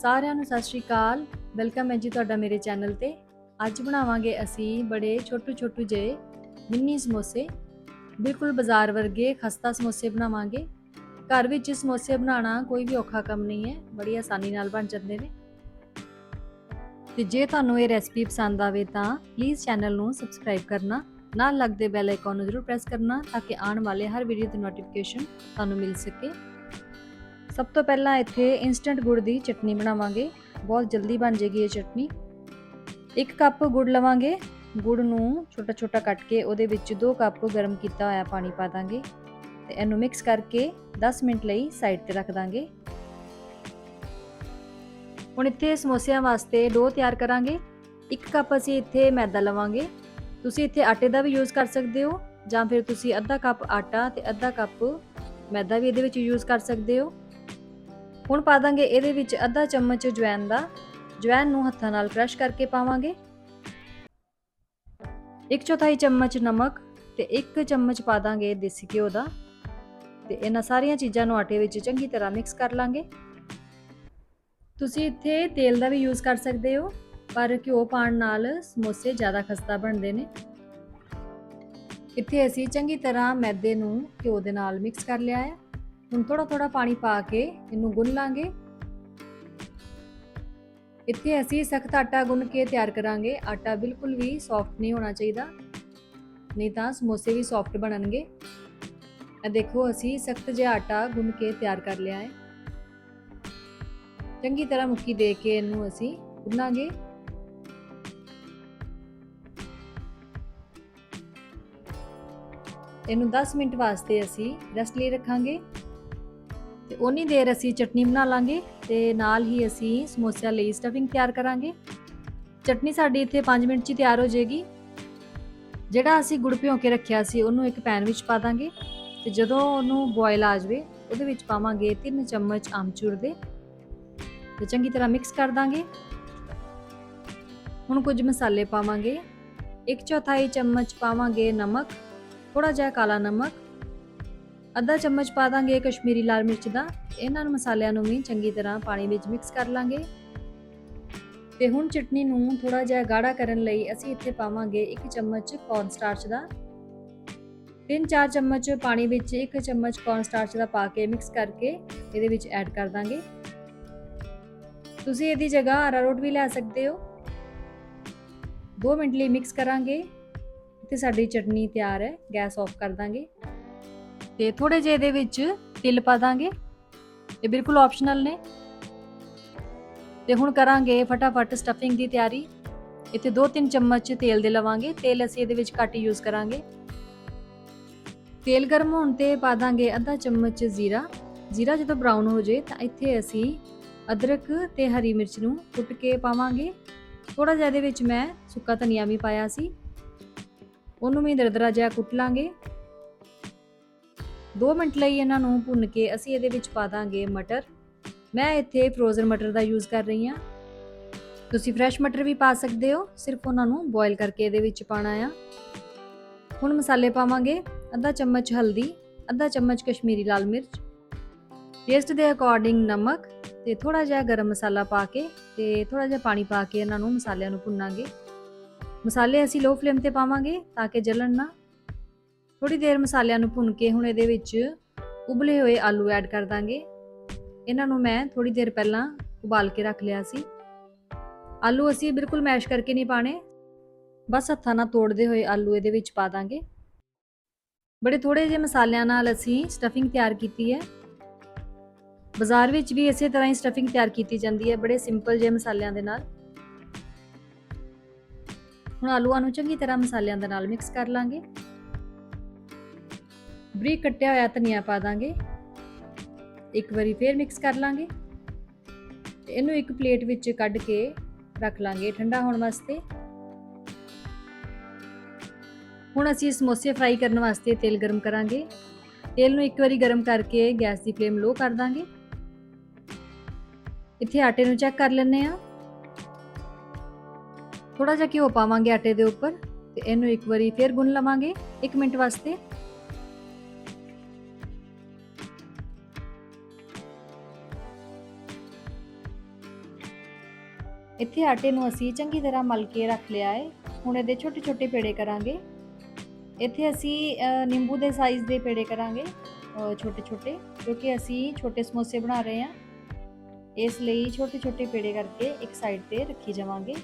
ਸਾਰਿਆਂ ਨੂੰ ਸਤਿ ਸ਼੍ਰੀ ਅਕਾਲ। ਵੈਲਕਮ ਹੈ ਜੀ ਤੁਹਾਡਾ ਮੇਰੇ ਚੈਨਲ ਤੇ। ਅੱਜ ਬਣਾਵਾਂਗੇ ਅਸੀਂ ਬੜੇ ਛੋਟੂ ਛੋਟੂ ਜਿਹੇ ਮਿੰਨੀ ਸਮੋਸੇ। ਬਿਲਕੁਲ ਬਾਜ਼ਾਰ ਵਰਗੇ ਖਸਤਾ ਸਮੋਸੇ ਬਣਾਵਾਂਗੇ। ਘਰ ਵਿੱਚ ਸਮੋਸੇ ਬਣਾਉਣਾ ਕੋਈ ਵੀ ਔਖਾ ਕੰਮ ਨਹੀਂ ਹੈ, ਬੜੀ ਆਸਾਨੀ ਨਾਲ ਬਣ ਜਾਂਦੇ ਨੇ। ਤੇ ਜੇ ਤੁਹਾਨੂੰ ਇਹ ਰੈਸਪੀ ਪਸੰਦ ਆਵੇ ਤਾਂ ਪਲੀਜ਼ ਚੈਨਲ ਨੂੰ ਸਬਸਕ੍ਰਾਈਬ ਕਰਨਾ, ਨਾਲ ਲੱਗਦੇ ਬੈਲ ਆਈਕਨ ਨੂੰ ਜ਼ਰੂਰ ਪ੍ਰੈਸ ਕਰਨਾ, ਤਾਂ ਕਿ ਆਉਣ ਵਾਲੇ ਹਰ ਵੀਡੀਓ ਦੀ ਨੋਟੀਫਿਕੇਸ਼ਨ ਤੁਹਾਨੂੰ ਮਿਲ ਸਕੇ। ਸਭ ਤੋਂ ਪਹਿਲਾਂ ਇੱਥੇ ਇਨਸਟੈਂਟ ਗੁੜ ਦੀ ਚਟਨੀ ਬਣਾਵਾਂਗੇ। ਬਹੁਤ ਜਲਦੀ ਬਣ ਜੇਗੀ ਇਹ ਚਟਨੀ। ਇੱਕ ਕੱਪ ਗੁੜ ਲਵਾਂਗੇ। ਗੁੜ ਨੂੰ ਛੋਟਾ ਛੋਟਾ ਕੱਟ ਕੇ ਉਹਦੇ ਵਿੱਚ 2 ਕੱਪ ਗਰਮ ਕੀਤਾ ਹੋਇਆ ਪਾਣੀ ਪਾ ਦਾਂਗੇ ਤੇ ਇਹਨੂੰ ਮਿਕਸ ਕਰਕੇ 10 ਮਿੰਟ ਲਈ ਸਾਈਡ ਤੇ ਰੱਖ ਦਾਂਗੇ। ਹੁਣ ਇੱਥੇ ਸਮੋਸਿਆਂ ਵਾਸਤੇ ਡੋ ਤਿਆਰ ਕਰਾਂਗੇ। ਇੱਕ ਕੱਪ ਅਸੀਂ ਇੱਥੇ ਮੈਦਾ ਲਵਾਂਗੇ। ਤੁਸੀਂ ਇੱਥੇ ਆਟੇ ਦਾ ਵੀ ਯੂਜ਼ ਕਰ ਸਕਦੇ ਹੋ ਜਾਂ ਫਿਰ ਤੁਸੀਂ ਅੱਧਾ ਕੱਪ ਆਟਾ ਤੇ ਅੱਧਾ ਕੱਪ ਮੈਦਾ ਵੀ ਇਹਦੇ ਵਿੱਚ ਯੂਜ਼ ਕਰ ਸਕਦੇ ਹੋ। ਹੁਣ ਪਾ ਦਾਂਗੇ ਇਹਦੇ ਵਿੱਚ ਅੱਧਾ ਚਮਚ ਜਵੈਨ ਦਾ। ਜਵੈਨ ਨੂੰ ਹੱਥਾਂ ਨਾਲ ਕ੍ਰਸ਼ ਕਰਕੇ ਪਾਵਾਂਗੇ। ਇੱਕ ਚੌਥਾਈ ਚਮਚ ਨਮਕ ਤੇ ਇੱਕ ਚਮਚ ਪਾ ਦਾਂਗੇ ਦੇਸੀ ਘਿਓ ਦਾ। ਤੇ ਇਹਨਾਂ ਸਾਰੀਆਂ ਚੀਜ਼ਾਂ ਨੂੰ ਆਟੇ ਵਿੱਚ ਚੰਗੀ ਤਰ੍ਹਾਂ ਮਿਕਸ ਕਰ ਲਾਂਗੇ। ਤੁਸੀਂ ਇੱਥੇ ਤੇਲ ਦਾ ਵੀ ਯੂਜ਼ ਕਰ ਸਕਦੇ ਹੋ, ਪਰ ਘਿਓ ਪਾਣ ਨਾਲ ਸਮੋਸੇ ਜ਼ਿਆਦਾ ਖਸਤਾ ਬਣਦੇ ਨੇ। ਇੱਥੇ ਅਸੀਂ ਚੰਗੀ ਤਰ੍ਹਾਂ ਮੈਦੇ ਨੂੰ ਘਿਓ ਦੇ ਨਾਲ ਮਿਕਸ ਕਰ ਲਿਆ ਹੈ। ਹੁਣ ਥੋੜਾ ਥੋੜਾ ਪਾਣੀ ਪਾ ਕੇ ਇਹਨੂੰ ਗੁੰਨ ਲਾਂਗੇ। ਇੱਥੇ ਅਸੀਂ ਸਖਤ ਆਟਾ ਗੁੰਨ ਕੇ ਤਿਆਰ ਕਰਾਂਗੇ। ਆਟਾ ਬਿਲਕੁਲ ਵੀ ਸੌਫਟ ਨਹੀਂ ਹੋਣਾ ਚਾਹੀਦਾ, ਨਹੀਂ ਤਾਂ ਸਮੋਸੇ ਵੀ ਸੌਫਟ ਬਣਨਗੇ। ਇਹ ਦੇਖੋ, ਅਸੀਂ ਸਖਤ ਜਿਹਾ ਆਟਾ ਗੁੰਨ ਕੇ ਤਿਆਰ ਕਰ ਲਿਆ ਹੈ। ਚੰਗੀ ਤਰ੍ਹਾਂ ਮੁੱਕੀ ਦੇ ਕੇ ਇਹਨੂੰ ਅਸੀਂ ਗੁੰਨਾਂਗੇ। ਇਹਨੂੰ 10 ਮਿੰਟ ਵਾਸਤੇ ਅਸੀਂ ਰੈਸਟ ਲਈ ਰੱਖਾਂਗੇ। ਉਨੀ ਦੇਰ ਅਸੀਂ ਚਟਨੀ ਬਣਾ ਲਾਂਗੇ ਤੇ ਨਾਲ ਹੀ ਅਸੀਂ ਸਮੋਸਿਆਂ ਲਈ ਸਟਫਿੰਗ ਤਿਆਰ ਕਰਾਂਗੇ। ਚਟਨੀ ਸਾਡੀ ਇੱਥੇ 5 ਮਿੰਟ 'ਚ ਹੀ ਤਿਆਰ ਹੋ ਜਾਏਗੀ। ਜਿਹੜਾ ਅਸੀਂ ਗੁੜ ਭਿਓ ਕੇ ਰੱਖਿਆ ਸੀ, ਉਹਨੂੰ ਇੱਕ ਪੈਨ ਵਿੱਚ ਪਾ ਦਾਂਗੇ ਤੇ ਜਦੋਂ ਉਹਨੂੰ ਬੋਇਲ ਆ ਜਾਵੇ, ਉਹਦੇ ਵਿੱਚ ਪਾਵਾਂਗੇ 3 ਚਮਚ ਆਮਚੂਰ ਦੇ ਤੇ ਚੰਗੀ ਤਰ੍ਹਾਂ ਮਿਕਸ ਕਰ ਦਾਂਗੇ। ਹੁਣ ਕੁਝ ਮਸਾਲੇ ਪਾਵਾਂਗੇ। ਇੱਕ ਚੌਥਾਈ ਚਮਚ ਪਾਵਾਂਗੇ ਨਮਕ ਥੋੜਾ ਜਿਹਾ ਕਾਲਾ ਨਮਕ ਅੱਧਾ ਚਮਚ ਪਾ ਦਾਂਗੇ ਕਸ਼ਮੀਰੀ ਲਾਲ ਮਿਰਚ ਦਾ। ਇਹਨਾਂ ਨੂੰ ਮਸਾਲਿਆਂ ਨੂੰ ਵੀ ਚੰਗੀ ਤਰ੍ਹਾਂ ਪਾਣੀ ਵਿੱਚ ਮਿਕਸ ਕਰ ਲਾਂਗੇ। ਤੇ ਹੁਣ ਚਟਨੀ ਨੂੰ ਥੋੜਾ ਜਿਹਾ ਗਾੜਾ ਕਰਨ ਲਈ ਅਸੀਂ ਇੱਥੇ ਪਾਵਾਂਗੇ 1 ਚਮਚ ਕੌਰਨ ਸਟਾਰਚ ਦਾ 3-4 ਚਮਚ ਪਾਣੀ ਵਿੱਚ 1 ਚਮਚ ਕੌਰਨ ਸਟਾਰਚ ਦਾ ਪਾ ਕੇ ਮਿਕਸ ਕਰਕੇ ਇਹਦੇ ਵਿੱਚ ਐਡ ਕਰ ਦਾਂਗੇ। ਤੁਸੀਂ ਇਹਦੀ ਜਗ੍ਹਾ ਅਰਾਰੋਟ ਵੀ ਲੈ ਸਕਦੇ ਹੋ। 2 ਮਿੰਟ ਲਈ ਮਿਕਸ ਕਰਾਂਗੇ। ਤੇ ਸਾਡੀ ਚਟਨੀ ਤਿਆਰ ਹੈ, ਗੈਸ ਆਫ ਕਰ ਦਾਂਗੇ। ਤੇ ਥੋੜੇ ਜਿਹੇ ਇਹਦੇ ਵਿੱਚ ਤਿਲ ਪਾ ਦਾਂਗੇ। ਇਹ ਬਿਲਕੁਲ ਆਪਸ਼ਨਲ ਨੇ। ਤੇ ਹੁਣ ਕਰਾਂਗੇ ਫਟਾਫਟ ਸਟਫਿੰਗ ਦੀ ਤਿਆਰੀ। ਇੱਥੇ 2-3 ਚਮਚ ਤੇਲ ਦੇ ਲਵਾਂਗੇ। ਤੇਲ ਅਸੀਂ ਇਹਦੇ ਵਿੱਚ ਘੱਟ ਯੂਜ਼ ਕਰਾਂਗੇ। ਤੇਲ ਗਰਮ ਹੋਣ ਤੇ ਪਾ ਦਾਂਗੇ ਅੱਧਾ ਚਮਚ ਜ਼ੀਰਾ। ਜ਼ੀਰਾ ਜਦੋਂ ਬਰਾਊਨ ਹੋ ਜੇ ਤਾਂ ਇੱਥੇ ਅਸੀਂ ਅਦਰਕ ਤੇ ਹਰੀ ਮਿਰਚ ਨੂੰ ਕੁੱਟ ਕੇ ਪਾਵਾਂਗੇ। ਥੋੜਾ ਜਿਹਾ ਇਹਦੇ ਵਿੱਚ ਮੈਂ ਸੁੱਕਾ ਧਨੀਆ ਵੀ ਪਾਇਆ ਸੀ। ਉਹਨੂੰ ਵੀ ਦਰਦਰਾ ਜਿਹਾ ਕੁੱਟ ਲਾਂਗੇ। 2 ਮਿੰਟ ਲਈ ਇਹਨਾਂ ਨੂੰ ਭੁੰਨ ਕੇ ਅਸੀਂ ਇਹਦੇ ਵਿੱਚ ਪਾ ਦਾਂਗੇ ਮਟਰ। ਮੈਂ ਇੱਥੇ ਫਰੋਜ਼ਨ ਮਟਰ ਦਾ ਯੂਜ਼ ਕਰ ਰਹੀ ਹਾਂ। ਤੁਸੀਂ ਫਰੈਸ਼ ਮਟਰ ਵੀ ਪਾ ਸਕਦੇ ਹੋ, ਸਿਰਫ ਉਹਨਾਂ ਨੂੰ ਬੋਇਲ ਕਰਕੇ ਇਹਦੇ ਵਿੱਚ ਪਾਣਾ ਆ। ਹੁਣ ਮਸਾਲੇ ਪਾਵਾਂਗੇ ਅੱਧਾ ਚਮਚ ਹਲਦੀ, ਅੱਧਾ ਚਮਚ ਕਸ਼ਮੀਰੀ ਲਾਲ ਮਿਰਚ। ਟੇਸਟ ਦੇ ਅਕੋਰਡਿੰਗ ਨਮਕ ਤੇ ਥੋੜਾ ਜਿਹਾ ਗਰਮ ਮਸਾਲਾ ਪਾ ਕੇ ਤੇ ਥੋੜਾ ਜਿਹਾ ਪਾਣੀ ਪਾ ਕੇ ਇਹਨਾਂ ਨੂੰ ਮਸਾਲਿਆਂ ਨੂੰ ਭੁੰਨਾਂਗੇ। ਮਸਾਲੇ ਅਸੀਂ ਲੋ ਫਲੇਮ ਤੇ ਪਾਵਾਂਗੇ ਤਾਂ ਕਿ ਜਲਣ ਨਾ ਥੋੜੀ ਦੇਰ ਮਸਾਲਿਆਂ ਨੂੰ ਭੁੰਨ ਕੇ ਹੁਣ ਇਹਦੇ ਵਿੱਚ ਉਬਲੇ ਹੋਏ ਆਲੂ ਐਡ ਕਰ ਦਾਂਗੇ। ਇਹਨਾਂ ਨੂੰ ਮੈਂ ਥੋੜੀ ਦੇਰ ਪਹਿਲਾਂ ਉਬਾਲ ਕੇ ਰੱਖ ਲਿਆ ਸੀ। ਆਲੂ ਅਸੀਂ ਬਿਲਕੁਲ ਮੈਸ਼ ਕਰਕੇ ਨਹੀਂ ਪਾਣੇ ਬਸ ਹੱਥਾਂ ਨਾਲ ਤੋੜਦੇ ਹੋਏ ਆਲੂ ਇਹਦੇ ਵਿੱਚ ਪਾ ਦਾਂਗੇ। ਬੜੇ ਥੋੜੇ ਜਿਹੇ ਮਸਾਲਿਆਂ ਨਾਲ ਅਸੀਂ ਸਟਫਿੰਗ ਤਿਆਰ ਕੀਤੀ ਹੈ। ਬਾਜ਼ਾਰ ਵਿੱਚ ਵੀ ਇਸੇ ਤਰ੍ਹਾਂ ਹੀ ਸਟਫਿੰਗ ਤਿਆਰ ਕੀਤੀ ਜਾਂਦੀ ਹੈ, ਬੜੇ ਸਿੰਪਲ ਜਿਹੇ ਮਸਾਲਿਆਂ ਦੇ ਨਾਲ। ਹੁਣ ਆਲੂਆਂ ਨੂੰ ਚੰਗੀ ਤਰ੍ਹਾਂ ਮਸਾਲਿਆਂ ਦੇ ਨਾਲ ਮਿਕਸ ਕਰ ਲਾਂਗੇ। ਬਰੀਕ ਕੱਟਿਆ ਹੋਇਆ ਧਨੀਆ ਪਾ ਦਾਂਗੇ। ਇੱਕ ਵਾਰੀ ਫੇਰ ਮਿਕਸ ਕਰ ਲਾਂਗੇ। ਤੇ ਇਹਨੂੰ ਇੱਕ ਪਲੇਟ ਵਿੱਚ ਕੱਢ ਕੇ ਰੱਖ ਲਾਂਗੇ ਠੰਡਾ ਹੋਣ ਵਾਸਤੇ। ਹੁਣ ਅਸੀਂ ਸਮੋਸੇ ਫਰਾਈ ਕਰਨ ਵਾਸਤੇ ਤੇਲ ਗਰਮ ਕਰਾਂਗੇ। ਤੇਲ ਨੂੰ ਇੱਕ ਵਾਰੀ ਗਰਮ ਕਰਕੇ ਗੈਸ ਦੀ ਫਲੇਮ ਲੋ ਕਰ ਦਾਂਗੇ। ਇੱਥੇ ਆਟੇ ਨੂੰ ਚੈੱਕ ਕਰ ਲੈਂਦੇ ਆ ਥੋੜਾ ਜਿਹਾ ਘਿਓ ਪਾਵਾਂਗੇ ਆਟੇ ਦੇ ਉੱਪਰ ਤੇ ਇਹਨੂੰ ਇੱਕ ਵਾਰੀ ਫੇਰ ਗੁੰਨ ਲਵਾਂਗੇ 1 ਮਿੰਟ ਵਾਸਤੇ। ਇੱਥੇ ਆਟੇ ਨੂੰ ਅਸੀਂ ਚੰਗੀ ਤਰ੍ਹਾਂ ਮਲ ਕੇ ਰੱਖ ਲਿਆ ਹੈ। ਹੁਣ ਇਹਦੇ ਛੋਟੇ ਛੋਟੇ ਪੇੜੇ ਕਰਾਂਗੇ। ਇੱਥੇ ਅਸੀਂ ਨਿੰਬੂ ਦੇ ਸਾਈਜ਼ ਦੇ ਪੇੜੇ ਕਰਾਂਗੇ ਛੋਟੇ ਛੋਟੇ, ਕਿਉਂਕਿ ਅਸੀਂ ਛੋਟੇ ਸਮੋਸੇ ਬਣਾ ਰਹੇ ਹਾਂ। ਇਸ ਲਈ ਛੋਟੇ ਛੋਟੇ ਪੇੜੇ ਕਰਕੇ ਇੱਕ ਸਾਈਡ ਤੇ ਰੱਖੀ ਜਾਵਾਂਗੇ।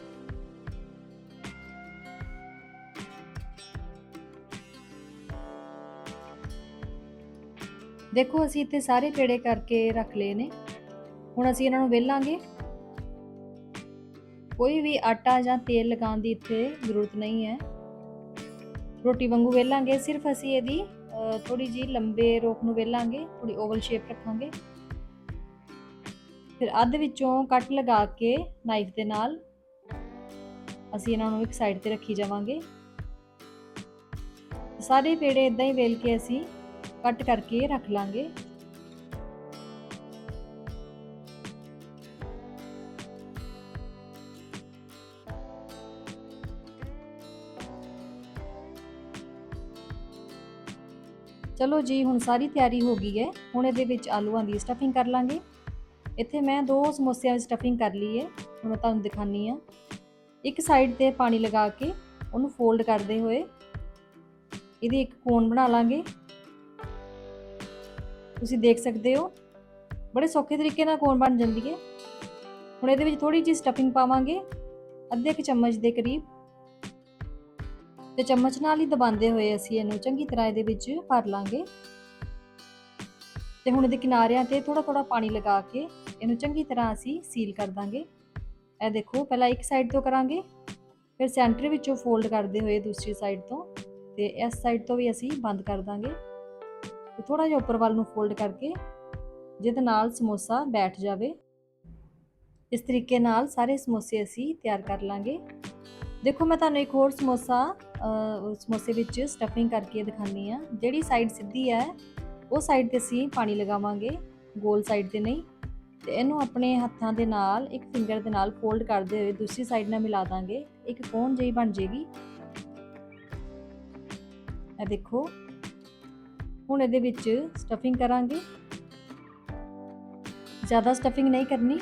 ਦੇਖੋ, ਅਸੀਂ ਇੱਥੇ ਸਾਰੇ ਪੇੜੇ ਕਰਕੇ ਰੱਖ ਲਏ ਨੇ। ਹੁਣ ਅਸੀਂ ਇਹਨਾਂ ਨੂੰ ਵੇਲਾਂਗੇ। ਕੋਈ ਵੀ ਆਟਾ ਜਾਂ ਤੇਲ ਲਗਾਉਣ ਦੀ ਇੱਥੇ ਜ਼ਰੂਰਤ ਨਹੀਂ ਹੈ। ਰੋਟੀ ਵਾਂਗੂ ਵੇਲਾਂਗੇ, ਸਿਰਫ ਅਸੀਂ ਇਹਦੀ ਥੋੜੀ ਜੀ ਲੰਬੇ ਰੋਕ ਨੂੰ ਵੇਲਾਂਗੇ ਥੋੜੀ ਓਵਲ ਸ਼ੇਪ ਰੱਖਾਂਗੇ। ਫਿਰ ਅੱਧ ਵਿੱਚੋਂ ਕੱਟ ਲਗਾ ਕੇ ਨਾਈਫ ਦੇ ਨਾਲ ਅਸੀਂ ਇਹਨਾਂ ਨੂੰ ਇੱਕ ਸਾਈਡ ਤੇ ਰੱਖੀ ਜਾਵਾਂਗੇ। ਸਾਰੇ ਪੇੜੇ ਇਦਾਂ ਹੀ ਵੇਲ ਕੇ ਅਸੀਂ ਕੱਟ ਕਰਕੇ ਰੱਖ ਲਾਂਗੇ। ਚਲੋ ਜੀ, ਹੁਣ ਸਾਰੀ ਤਿਆਰੀ ਹੋ ਗਈ ਹੈ। ਹੁਣ ਇਹਦੇ ਵਿੱਚ ਆਲੂਆਂ ਦੀ ਸਟਫਿੰਗ ਕਰ ਲਾਂਗੇ। ਇੱਥੇ ਮੈਂ ਦੋ ਸਮੋਸਿਆਂ ਦੀ ਸਟਫਿੰਗ ਕਰ ਲਈ ਹੈ। ਹੁਣ ਮੈਂ ਤੁਹਾਨੂੰ ਦਿਖਾਨੀ ਆ ਇੱਕ ਸਾਈਡ ਤੇ ਪਾਣੀ ਲਗਾ ਕੇ ਉਹਨੂੰ ਫੋਲਡ ਕਰਦੇ ਹੋਏ ਇਹਦੀ ਇੱਕ ਕੋਨ ਬਣਾ ਲਾਂਗੇ। ਤੁਸੀਂ ਦੇਖ ਸਕਦੇ ਹੋ, ਬੜੇ ਸੌਖੇ ਤਰੀਕੇ ਨਾਲ ਕੋਨ ਬਣ ਜਾਂਦੀ ਹੈ। ਹੁਣ ਇਹਦੇ ਵਿੱਚ ਥੋੜੀ ਜਿਹੀ ਸਟਫਿੰਗ ਪਾਵਾਂਗੇ। ਅੱਧੇ ਕੁ ਚਮਚ ਦੇ ਕਰੀਬ ਤੇ ਚਮਚ ਨਾਲ ਹੀ ਦਬਾਉਂਦੇ ਹੋਏ ਅਸੀਂ ਇਹਨੂੰ ਚੰਗੀ ਤਰ੍ਹਾਂ ਇਹਦੇ ਵਿੱਚ ਭਰ ਲਾਂਗੇ। ਤੇ ਹੁਣ ਇਹਦੇ ਕਿਨਾਰਿਆਂ ਤੇ ਥੋੜਾ ਥੋੜਾ ਪਾਣੀ ਲਗਾ ਕੇ ਇਹਨੂੰ ਚੰਗੀ ਤਰ੍ਹਾਂ ਅਸੀਂ ਸੀਲ ਕਰ ਦਾਂਗੇ। ਇਹ ਦੇਖੋ, ਪਹਿਲਾਂ ਇੱਕ ਸਾਈਡ ਤੋਂ ਕਰਾਂਗੇ, ਫਿਰ ਸੈਂਟਰ ਵਿੱਚੋਂ ਫੋਲਡ ਕਰਦੇ ਹੋਏ ਦੂਸਰੀ ਸਾਈਡ ਤੋਂ ਤੇ ਇਸ ਸਾਈਡ ਤੋਂ ਵੀ ਅਸੀਂ ਬੰਦ ਕਰ ਦਾਂਗੇ। ਤੇ ਥੋੜਾ ਜਿਹਾ ਉੱਪਰ ਵੱਲ ਨੂੰ ਫੋਲਡ ਕਰਕੇ ਜਿਹਦੇ ਨਾਲ ਸਮੋਸਾ ਬੈਠ ਜਾਵੇ। ਇਸ ਤਰੀਕੇ ਨਾਲ ਸਾਰੇ ਸਮੋਸੇ ਅਸੀਂ ਤਿਆਰ ਕਰ ਲਾਂਗੇ। ਦੇਖੋ, ਮੈਂ ਤੁਹਾਨੂੰ ਇੱਕ ਹੋਰ ਸਮੋਸਾ ਸਮੋਸੇ ਵਿੱਚ ਸਟਫਿੰਗ ਕਰਕੇ ਦਿਖਾਉਂਦੀ ਆ ਜਿਹੜੀ ਸਾਈਡ ਸਿੱਧੀ ਹੈ, ਉਹ ਸਾਈਡ ਤੇ ਅਸੀਂ ਪਾਣੀ ਲਗਾਵਾਂਗੇ, ਗੋਲ ਸਾਈਡ ਤੇ ਨਹੀਂ। ਤੇ ਇਹਨੂੰ ਆਪਣੇ ਹੱਥਾਂ ਦੇ ਨਾਲ, ਇੱਕ ਫਿੰਗਰ ਦੇ ਨਾਲ ਫੋਲਡ ਕਰਦੇ ਹੋਏ ਦੂਸਰੀ ਸਾਈਡ ਨਾਲ ਮਿਲਾ ਦਾਂਗੇ। ਇੱਕ ਕੋਨ ਜਿਹੀ ਬਣ ਜੇਗੀ। ਇਹ ਦੇਖੋ, ਹੁਣ ਇਹਦੇ ਵਿੱਚ ਸਟਫਿੰਗ ਕਰਾਂਗੇ। ਜ਼ਿਆਦਾ ਸਟਫਿੰਗ ਨਹੀਂ ਕਰਨੀ।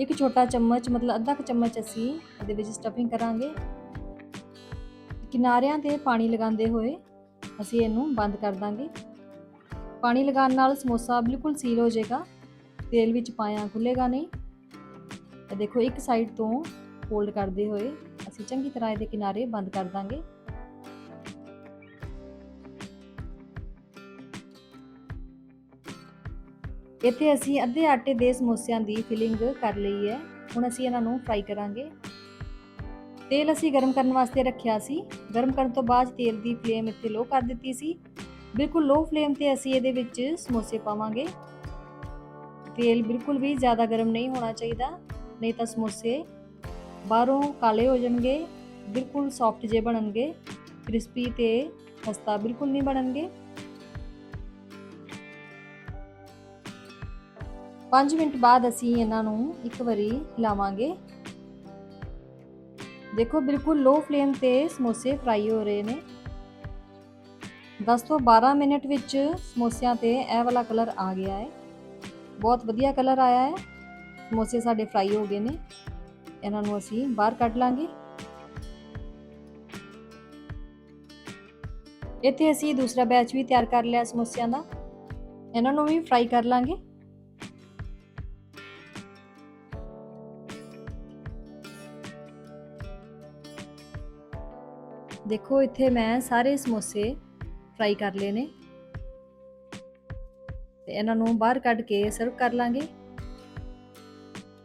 ਇੱਕ ਛੋਟਾ ਚਮਚ, ਮਤਲਬ ਅੱਧਾ ਕੁ ਚਮਚ ਅਸੀਂ ਇਹਦੇ ਵਿੱਚ ਸਟਫਿੰਗ ਕਰਾਂਗੇ। ਕਿਨਾਰਿਆਂ ਤੇ ਪਾਣੀ ਲਗਾਉਂਦੇ ਹੋਏ ਅਸੀਂ ਇਹਨੂੰ ਬੰਦ ਕਰ ਦਾਂਗੇ। ਪਾਣੀ ਲਗਾਉਣ ਨਾਲ ਸਮੋਸਾ ਬਿਲਕੁਲ ਸੀਲ ਹੋ ਜਾਏਗਾ। ਤੇਲ ਵਿੱਚ ਪਾਇਆ ਖੁੱਲੇਗਾ ਨਹੀਂ। ਇਹ ਦੇਖੋ ਇੱਕ ਸਾਈਡ ਤੋਂ ਫੋਲਡ ਕਰਦੇ ਹੋਏ ਅਸੀਂ ਚੰਗੀ ਤਰ੍ਹਾਂ ਇਹਦੇ ਕਿਨਾਰੇ ਬੰਦ ਕਰ ਦਾਂਗੇ। ਇੱਥੇ ਅਸੀਂ ਅੱਧੇ ਆਟੇ ਦੇ ਸਮੋਸਿਆਂ ਦੀ ਫਿਲਿੰਗ ਕਰ ਲਈ ਹੈ। ਹੁਣ ਅਸੀਂ ਇਹਨਾਂ ਨੂੰ ਫਰਾਈ ਕਰਾਂਗੇ। ਤੇਲ ਅਸੀਂ ਗਰਮ ਕਰਨ ਵਾਸਤੇ ਰੱਖਿਆ ਸੀ। ਗਰਮ ਕਰਨ ਤੋਂ ਬਾਅਦ ਤੇਲ ਦੀ ਫਲੇਮ ਇੱਥੇ ਲੋ ਕਰ ਦਿੱਤੀ ਸੀ। ਬਿਲਕੁਲ ਲੋ ਫਲੇਮ ਤੇ ਅਸੀਂ ਇਹਦੇ ਵਿੱਚ ਸਮੋਸੇ ਪਾਵਾਂਗੇ। ਤੇਲ ਬਿਲਕੁਲ ਵੀ ਜ਼ਿਆਦਾ ਗਰਮ ਨਹੀਂ ਹੋਣਾ ਚਾਹੀਦਾ, ਨਹੀਂ ਤਾਂ ਸਮੋਸੇ ਬਾਹਰੋਂ ਕਾਲੇ ਹੋ ਜਾਣਗੇ, ਬਿਲਕੁਲ ਸੌਫਟ ਜੇ ਬਣਨਗੇ। ਕ੍ਰਿਸਪੀ ਤੇ ਖਸਤਾ ਬਿਲਕੁਲ ਨਹੀਂ ਬਣਨਗੇ। 5 ਮਿੰਟ ਬਾਅਦ ਅਸੀਂ ਇਹਨਾਂ ਨੂੰ ਇੱਕ ਵਾਰੀ ਹਿਲਾਵਾਂਗੇ। ਦੇਖੋ, ਬਿਲਕੁਲ ਲੋ ਫਲੇਮ ਤੇ ਸਮੋਸੇ ਫਰਾਈ ਹੋ ਰਹੇ ਨੇ। 10 ਤੋਂ 12 ਮਿੰਟ ਵਿੱਚ ਸਮੋਸਿਆਂ ਤੇ ਇਹ ਵਾਲਾ ਕਲਰ ਆ ਗਿਆ ਹੈ। ਬਹੁਤ ਵਧੀਆ ਕਲਰ ਆਇਆ ਹੈ। ਸਮੋਸੇ ਸਾਡੇ ਫਰਾਈ ਹੋ ਗਏ ਨੇ। ਇਹਨਾਂ ਨੂੰ ਅਸੀਂ ਬਾਹਰ ਕੱਢ ਲਾਂਗੇ। ਇੱਥੇ ਅਸੀਂ ਦੂਸਰਾ ਬੈਚ ਵੀ ਤਿਆਰ ਕਰ ਲਿਆ ਸਮੋਸਿਆਂ ਦਾ। ਇਹਨਾਂ ਨੂੰ ਵੀ ਫਰਾਈ ਕਰ ਲਾਂਗੇ। ਦੇਖੋ, ਇੱਥੇ ਮੈਂ ਸਾਰੇ ਸਮੋਸੇ ਫਰਾਈ ਕਰ ਲਏ ਨੇ। ਤੇ ਇਹਨਾਂ ਨੂੰ ਬਾਹਰ ਕੱਢ ਕੇ ਸਰਵ ਕਰ ਲਾਂਗੇ।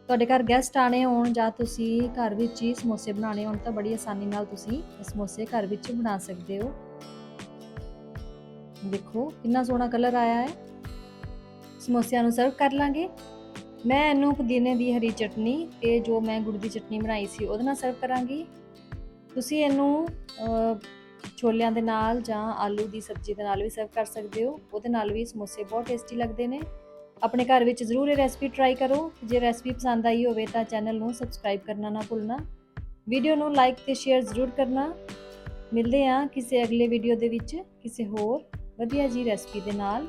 ਤੁਹਾਡੇ ਘਰ ਗੈਸਟ ਆਣੇ ਹੋਣ ਜਾਂ ਤੁਸੀਂ ਘਰ ਵਿੱਚ ਹੀ ਸਮੋਸੇ ਬਣਾਉਣੇ ਹੋਣ ਤਾਂ ਬੜੀ ਆਸਾਨੀ ਨਾਲ ਤੁਸੀਂ ਸਮੋਸੇ ਘਰ ਵਿੱਚ ਬਣਾ ਸਕਦੇ ਹੋ। ਦੇਖੋ, ਕਿੰਨਾ ਸੋਹਣਾ ਕਲਰ ਆਇਆ ਹੈ। ਸਮੋਸਿਆਂ ਨੂੰ ਸਰਵ ਕਰ ਲਾਂਗੇ। ਮੈਂ ਇਹਨੂੰ ਪੁਦੀਨੇ ਦੀ ਹਰੀ ਚਟਨੀ ਤੇ ਜੋ ਮੈਂ ਗੁੜ ਦੀ ਚਟਨੀ ਬਣਾਈ ਸੀ, ਉਹਦੇ ਨਾਲ ਸਰਵ ਕਰਾਂਗੀ। ਤੁਸੀਂ ਇਹਨੂੰ ਛੋਲਿਆਂ ਦੇ ਨਾਲ ਜਾਂ ਆਲੂ ਦੀ ਸਬਜ਼ੀ ਦੇ ਨਾਲ ਵੀ ਸਰਵ ਕਰ ਸਕਦੇ ਹੋ। ਉਹਦੇ ਨਾਲ ਵੀ ਸਮੋਸੇ ਬਹੁਤ ਟੇਸਟੀ ਲੱਗਦੇ ਨੇ। ਆਪਣੇ ਘਰ ਵਿੱਚ ਜ਼ਰੂਰ ਇਹ ਰੈਸਪੀ ਟਰਾਈ ਕਰੋ। ਜੇ ਰੈਸਪੀ ਪਸੰਦ ਆਈ ਹੋਵੇ ਤਾਂ ਚੈਨਲ ਨੂੰ ਸਬਸਕ੍ਰਾਈਬ ਕਰਨਾ ਨਾ ਭੁੱਲਣਾ। ਵੀਡੀਓ ਨੂੰ ਲਾਈਕ ਤੇ ਸ਼ੇਅਰ ਜ਼ਰੂਰ ਕਰਨਾ। ਮਿਲਦੇ ਹਾਂ ਕਿਸੇ ਅਗਲੇ ਵੀਡੀਓ ਦੇ ਵਿੱਚ ਕਿਸੇ ਹੋਰ ਵਧੀਆ ਜੀ ਰੈਸਪੀ ਦੇ ਨਾਲ।